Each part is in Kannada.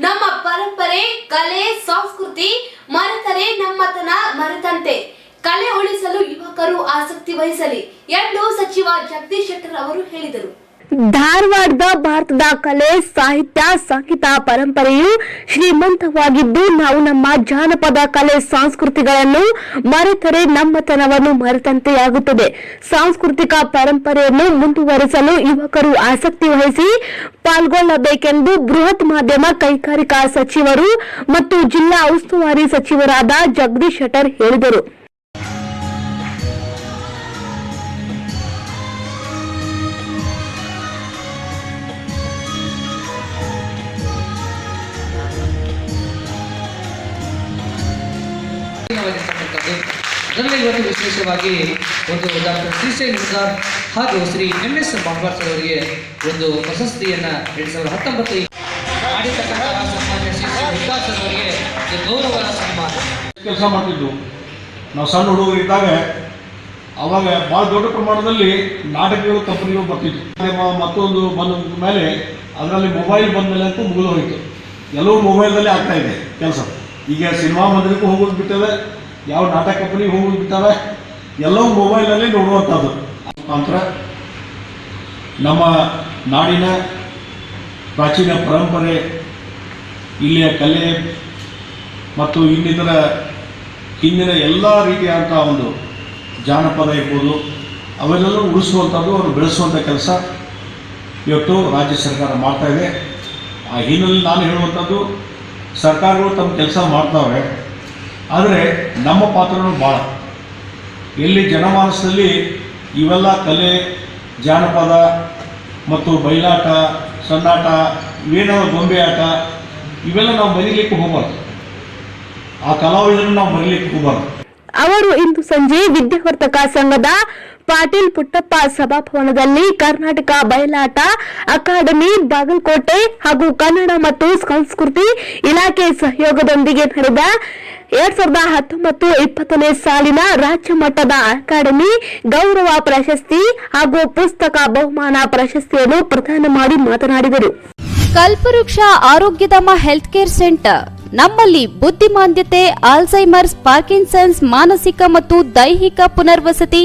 ನಮ್ಮ ಪರಂಪರೆ, ಕಲೆ, ಸಂಸ್ಕೃತಿ ಮರೆತರೆ ನಮ್ಮತನ ಮರೆತಂತೆ. ಕಲೆ ಉಳಿಸಲು ಯುವಕರು ಆಸಕ್ತಿ ವಹಿಸಲಿ. ಎಂದು ಸಚಿವ ಜಗದೀಶ್ ಶೆಟ್ಟರ್ ಅವರು ಹೇಳಿದರು. ಧಾರವಾಡದ ಭಾರತದ ಕಲೆ, ಸಾಹಿತ್ಯ, ಸಂಗೀತ ಪರಂಪರೆಯು ಶ್ರೀಮಂತವಾಗಿದ್ದು, ನಾವು ನಮ್ಮ ಜಾನಪದ ಕಲೆ ಸಂಸ್ಕೃತಿಗಳನ್ನು ಮರೆತರೆ ನಮ್ಮತನವನ್ನು ಮರೆತಂತೆಯಾಗುತ್ತದೆ. ಸಾಂಸ್ಕೃತಿಕ ಪರಂಪರೆಯನ್ನು ಮುಂದುವರೆಸಲು ಯುವಕರು ಆಸಕ್ತಿ ವಹಿಸಿ ಪಾಲ್ಗೊಳ್ಳಬೇಕೆಂದು ಬೃಹತ್ ಮಾಧ್ಯಮ ಕೈಗಾರಿಕಾ ಸಚಿವರು ಮತ್ತು ಜಿಲ್ಲಾ ಉಸ್ತುವಾರಿ ಸಚಿವರಾದ ಜಗದೀಶ್ ಶೆಟ್ಟರ್ ಹೇಳಿದರು. ಅದರಲ್ಲಿ ಇವತ್ತು ವಿಶೇಷವಾಗಿ ಒಂದು ಡಾಕ್ಟರ್ ಶ್ರೀಶೈಲ್ ಪ್ರಸಾದ್ ಹಾಗೂ Shri M S Bambar sir ಅವರಿಗೆ ಒಂದು ಪ್ರಶಸ್ತಿಯನ್ನು ಎರಡು ಸಾವಿರದ ಹತ್ತೊಂಬತ್ತು ಸರ್ ಗೌರವ ಕೆಲಸ ಮಾಡ್ತಿದ್ದು. ನಾವು ಸಣ್ಣ ಹುಡುಗರಿದ್ದಾಗ ಅವಾಗ ಭಾಳ ದೊಡ್ಡ ಪ್ರಮಾಣದಲ್ಲಿ ನಾಟಕಗಳು ಕಂಪನಿಗಳು ಬರ್ತಿದ್ವು. ಮತ್ತೊಂದು ಬಂದ ಮೇಲೆ ಅದರಲ್ಲಿ ಮೊಬೈಲ್ ಬಂದ ಮೇಲೆ ಅಂತೂ ಮುಗಿದು ಹೋಯಿತು. ಎಲ್ಲವೂ ಮೊಬೈಲ್ದಲ್ಲೇ ಆಗ್ತಾ ಇದೆ ಕೆಲಸ. ಈಗ ಸಿನಿಮಾ ಮಂದಿರಕ್ಕೂ ಹೋಗೋದು ಬಿಟ್ಟವೆ ಯಾವ ನಾಟಕ ಕಂಪನಿ ಹೋಗೋದು ಬಿಟ್ಟವೆ ಎಲ್ಲವೂ ಮೊಬೈಲಲ್ಲಿ ನೋಡುವಂಥದ್ದು. ಮುಖಾಂತರ ನಮ್ಮ ನಾಡಿನ ಪ್ರಾಚೀನ ಪರಂಪರೆ, ಇಲ್ಲಿಯ ಕಲೆ ಮತ್ತು ಇನ್ನಿತರ ಹಿಂದಿನ ಎಲ್ಲ ರೀತಿಯಾದಂಥ ಒಂದು ಜಾನಪದ ಇರ್ಬೋದು ಅವೆಲ್ಲವೂ ಉಳಿಸುವಂಥದ್ದು ಅವರು ಬೆಳೆಸುವಂಥ ಕೆಲಸ ಇವತ್ತು ರಾಜ್ಯ ಸರ್ಕಾರ ಮಾಡ್ತಾ ಇದೆ. ಆ ಹಿನ್ನೆಲೆಯಲ್ಲಿ ನಾನು ಹೇಳುವಂಥದ್ದು, ಸರ್ಕಾರಗಳು ತಮ್ಮ ಕೆಲಸ ಮಾಡ್ತಾವೆ ಆದರೆ ನಮ್ಮ ಪಾತ್ರನೂ ಭಾಳ ಎಲ್ಲಿ ಜನಮಾನಸದಲ್ಲಿ ಇವೆಲ್ಲ ಕಲೆ, ಜಾನಪದ ಮತ್ತು ಬಯಲಾಟ ಸಣ್ಣಾಟ ಇವೇನೋ ಗೊಂಬೆ ಆಟ, ಇವೆಲ್ಲ ನಾವು ಬರೀಲಿಕ್ಕೆ ಹೋಗಬಾರ್ದು. ಆ ಕಲಾವಿದರನ್ನು ನಾವು ಬರೀಲಿಕ್ಕೆ ಹೋಗಬಾರ್ದು. ಅವರು ಇಂದು ಸಂಜೆ ವಿದ್ಯಾವರ್ತಕ ಸಂಘದ ಪಾಟೀಲ್ ಪುಟ್ಟಪ್ಪ ಸಭಾಭವನದಲ್ಲಿ ಕರ್ನಾಟಕ ಬಯಲಾಟ ಅಕಾಡೆಮಿ, ಬಾಗಲಕೋಟೆ ಹಾಗೂ ಕನ್ನಡ ಮತ್ತು ಸಂಸ್ಕೃತಿ ಇಲಾಖೆ ಸಹಯೋಗದೊಂದಿಗೆ ನಡೆದ ಎರಡ್ ಸಾವಿರದ ಹತ್ತೊಂಬತ್ತು ಇಪ್ಪತ್ತನೇ ಸಾಲಿನ ರಾಜ್ಯ ಮಟ್ಟದ ಅಕಾಡೆಮಿ ಗೌರವ ಪ್ರಶಸ್ತಿ ಹಾಗೂ ಪುಸ್ತಕ ಬಹುಮಾನ ಪ್ರಶಸ್ತಿಯನ್ನು ಪ್ರದಾನ ಮಾಡಿ ಮಾತನಾಡಿದರು. ಕಲ್ಪವೃಕ್ಷ ಆರೋಗ್ಯಧಾಮ ಹೆಲ್ತ್ ಕೇರ್ ಸೆಂಟರ್. ನಮ್ಮಲ್ಲಿ ಬುದ್ಧಿಮಾಂದ್ಯತೆ ಆಲ್ಝೈಮರ್ಸ್ ಪಾರ್ಕಿನ್ಸನ್ಸ್, ಮಾನಸಿಕ ಮತ್ತು ದೈಹಿಕ ಪುನರ್ವಸತಿ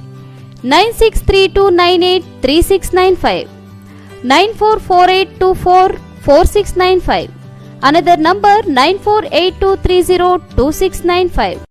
Nine six three two nine eight three six nine five nine four four eight two four four six nine five another number nine four eight two three zero two six nine five